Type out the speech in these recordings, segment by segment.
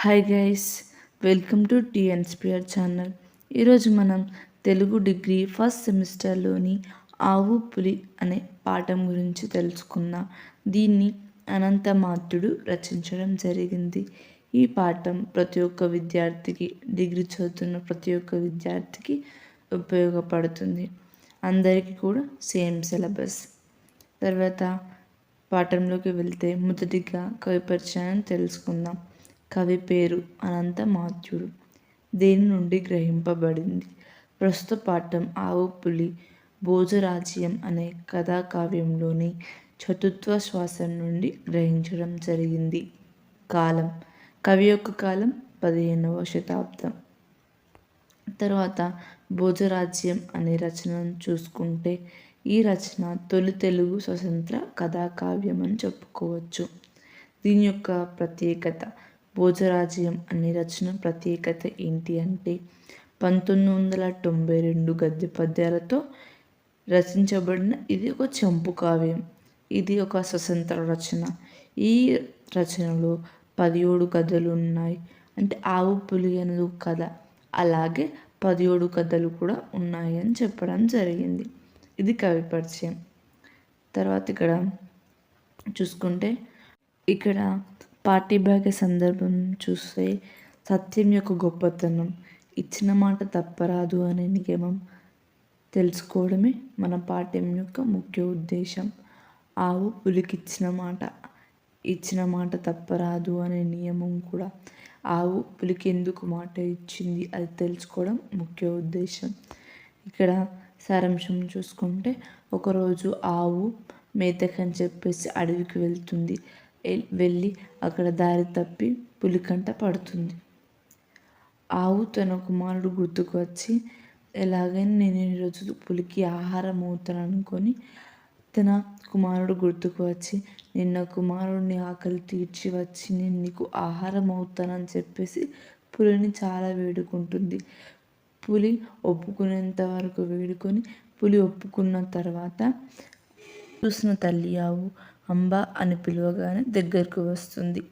Hi guys welcome to T Inspire channel ఈరోజు మనం Telugu degree first సెమిస్టర్లోని ఆవు పులి అనే పాఠం గురించి తెలుసుకుందాం. దీన్ని అనంతమాత్రుడు రచించడం జరిగింది. ఈ పాఠం ప్రతి ఒక్క విద్యార్థికి డిగ్రీ చదువుతున్న ప్రతి ఒక్క విద్యార్థికి ఉపయోగపడుతుంది. అందరికీ కూడా సేమ్ సిలబస్. తర్వాత పాఠంలోకి వెళ్తే మొదటిగా కవి పరిచయం తెలుసుకుందాం. కవి పేరు అనంత మాత్యుడు. దీని నుండి గ్రహింపబడింది? ప్రస్తుత పాఠం ఆవు పులి భోజరాజ్యం అనే కథాకావ్యంలోని చతుత్వ శ్వాసం నుండి గ్రహించడం జరిగింది. కాలం కవి యొక్క కాలం పదిహేనవ శతాబ్దం. తర్వాత భోజరాజ్యం అనే రచనను చూసుకుంటే ఈ రచన తొలి తెలుగు స్వతంత్ర కథాకావ్యం అని చెప్పుకోవచ్చు. దీని యొక్క ప్రత్యేకత భోజరాజ్యం అనే రచన ప్రత్యేకత ఏంటి అంటే పంతొమ్మిది వందల తొంభై రెండు గద్య పద్యాలతో రచించబడిన ఇది ఒక చంపు కావ్యం. ఇది ఒక స్వతంత్ర రచన. ఈ రచనలో పదిహేడు కథలు ఉన్నాయి. అంటే ఆవు పులి అనేది కథ. అలాగే పదిహేడు కథలు కూడా ఉన్నాయి అని చెప్పడం జరిగింది. ఇది కవి పరిచయం. తర్వాత ఇక్కడ చూసుకుంటే ఇక్కడ పాఠ్యభాగ సందర్భం చూస్తే సత్యం యొక్క గొప్పతనం. ఇచ్చిన మాట తప్పరాదు అనే నియమం తెలుసుకోవడమే మన పాఠ్యం యొక్క ముఖ్య ఉద్దేశం. ఆవు పులికిచ్చిన మాట ఇచ్చిన మాట తప్పరాదు అనే నియమం కూడా. ఆవు పులికి ఎందుకు మాట ఇచ్చింది అది తెలుసుకోవడం ముఖ్య ఉద్దేశం. ఇక్కడ సారాంశం చూసుకుంటే ఒకరోజు ఆవు మేతకని చెప్పేసి అడవికి వెళ్తుంది. వెళ్ళి అక్కడ దారి తప్పి పులికంట పడుతుంది. ఆవు తన కుమారుడు గుర్తుకు వచ్చి ఎలాగైనా నేను ఈరోజు పులికి ఆహారం అవుతాను అనుకొని తన కుమారుడు గుర్తుకు వచ్చి నిన్న కుమారుడిని ఆకలి తీర్చి వచ్చి నేను నీకు ఆహారం అవుతానని చెప్పేసి పులిని చాలా వేడుకుంటుంది. పులి ఒప్పుకునేంత వరకు వేడుకొని పులి ఒప్పుకున్న తర్వాత చూసిన తల్లి ఆవు అంబ అని పిలవగానే దగ్గరకు వస్తుంది.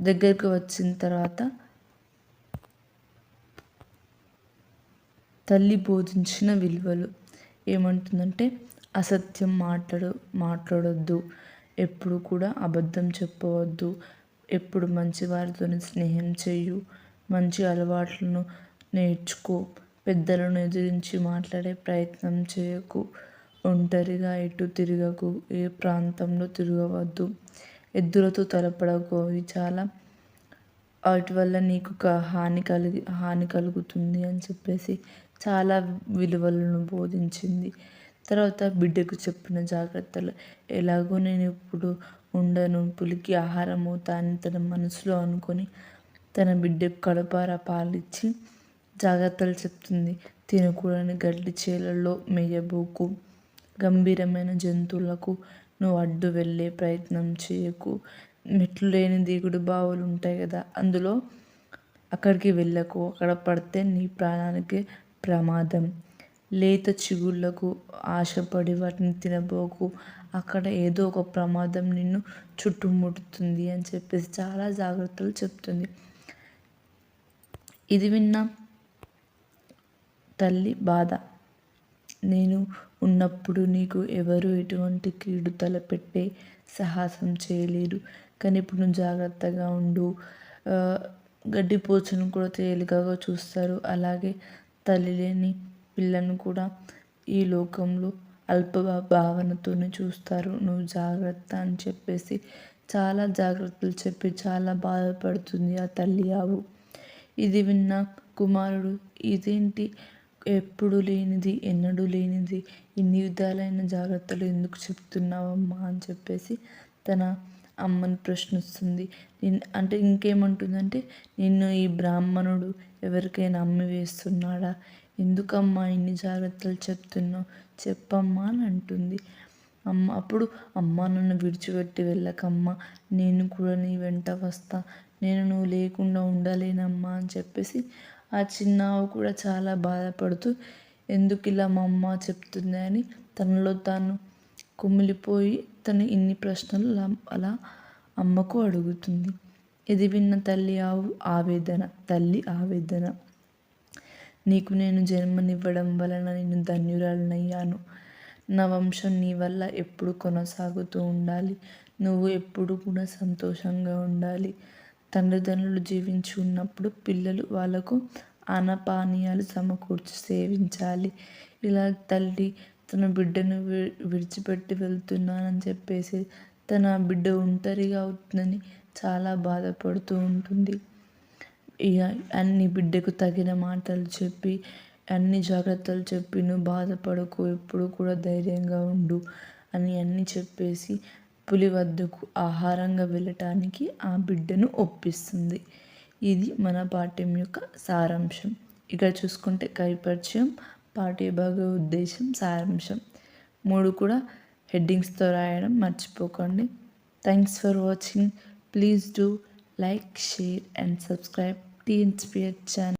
దగ్గరకు వచ్చిన తర్వాత తల్లి బోధించిన విలువలు ఏమంటుందంటే అసత్యం మాట్లాడు మాట్లాడొద్దు. ఎప్పుడు కూడా అబద్ధం చెప్పవద్దు. ఎప్పుడు మంచి వారితో స్నేహం చేయు. మంచి అలవాట్లను నేర్చుకో. పెద్దలను ఎదిరించి మాట్లాడే ప్రయత్నం చేయకు. ఒంటరిగా ఎటు తిరగకు ఏ ప్రాంతంలో తిరగవద్దు. ఎద్దులతో తలపడకు అవి చాలా వాటి వల్ల నీకు హాని కలిగి హాని కలుగుతుంది అని చెప్పేసి చాలా విలువలను బోధించింది. తర్వాత బిడ్డకు చెప్పిన జాగ్రత్తలు ఎలాగో నేను ఇప్పుడు ఉండను పులికి ఆహారం అవుతాను తన మనసులో అనుకొని తన బిడ్డకు కడపార పాలిచ్చి జాగ్రత్తలు చెప్తుంది. తినకూడని గడ్డి చేలలో మేయబోకు. గంభీరమైన జంతువులకు నువ్వు అడ్డు వెళ్ళే ప్రయత్నం చేయకు. మెట్లు లేని దిగుడు బావులు ఉంటాయి కదా అందులో అక్కడికి వెళ్ళకు. అక్కడ పడితే నీ ప్రాణానికి ప్రమాదం. లేత చిగుళ్ళకు ఆశపడి వాటిని తినబోకు. అక్కడ ఏదో ఒక ప్రమాదం నిన్ను చుట్టుముడుతుంది అని చెప్పేసి చాలా జాగ్రత్తలు చెప్తుంది. ఇది విన్న తల్లి బాధ. నేను ఉన్నప్పుడు నీకు ఎవరు ఎటువంటి కీడు తలపెట్టే సాహసం చేయలేరు కానీ ఇప్పుడు నువ్వు జాగ్రత్తగా ఉండు. గడ్డిపోచును కూడా తేలికగా చూస్తారు. అలాగే తల్లి లేని పిల్లను కూడా ఈ లోకంలో అల్ప భావనతోనే చూస్తారు. నువ్వు జాగ్రత్త అని చెప్పేసి చాలా జాగ్రత్తలు చెప్పి చాలా బాధపడుతుంది ఆ తల్లి ఆవు. ఇది విన్న కుమారుడు ఇదేంటి ఎప్పుడు లేనిది ఎన్నడూ లేనిది ఇన్ని విధాలైన జాగ్రత్తలు ఎందుకు చెప్తున్నావమ్మా అని చెప్పేసి తన అమ్మని ప్రశ్నిస్తుంది. అంటే ఇంకేమంటుందంటే నిన్ను ఈ బ్రాహ్మణుడు ఎవరికైనా అమ్మి వేస్తున్నాడా? ఎందుకమ్మా ఇన్ని జాగ్రత్తలు చెప్తున్నావు? చెప్పమ్మా అని అంటుంది. అమ్మ అప్పుడు అమ్మ నన్ను విడిచిపెట్టి వెళ్ళకమ్మా నేను కూడా నీ వెంట వస్తా నేను నువ్వు లేకుండా ఉండలేనమ్మా అని చెప్పేసి ఆ చిన్నావు కూడా చాలా బాధపడుతూ ఎందుకు ఇలా మా అమ్మ చెప్తుంది? అని తనలో తాను కుమిలిపోయి తను ఇన్ని ప్రశ్నలు అలా అమ్మకు అడుగుతుంది. ఇది విన్న తల్లి ఆవు ఆవేదన తల్లి ఆవేదన. నీకు నేను జన్మనివ్వడం వలన నేను ధన్యురాలనయ్యాను. నా వంశం నీ వల్ల ఎప్పుడు కొనసాగుతూ ఉండాలి. నువ్వు ఎప్పుడు కూడా సంతోషంగా ఉండాలి. తల్లిదండ్రులు జీవించి ఉన్నప్పుడు పిల్లలు వాళ్ళకు అన్నపానీయాలు సమకూర్చి సేవించాలి. ఇలా తల్లి తన బిడ్డను విడిచిపెట్టి వెళ్తున్నానని చెప్పేసి తన బిడ్డ ఒంటరిగా అవుతుందని చాలా బాధపడుతూ ఉంటుంది. ఇక అన్ని బిడ్డకు తగిన మాటలు చెప్పి అన్ని జాగ్రత్తలు చెప్పి నువ్వు బాధపడకు ఎప్పుడు కూడా ధైర్యంగా ఉండు అని అన్నీ చెప్పేసి పులి వద్దకు ఆహారంగా వెళ్ళటానికి ఆ బిడ్డను ఒప్పిస్తుంది. ఇది మన పాఠ్యం యొక్క సారాంశం. ఇక్కడ చూసుకుంటే కైపరిచయం పాఠ్యభాగ ఉద్దేశం సారాంశం. మూడు కూడా హెడ్డింగ్స్తో రాయడం మర్చిపోకండి. Thanks for watching please do like share and subscribe T inspire channel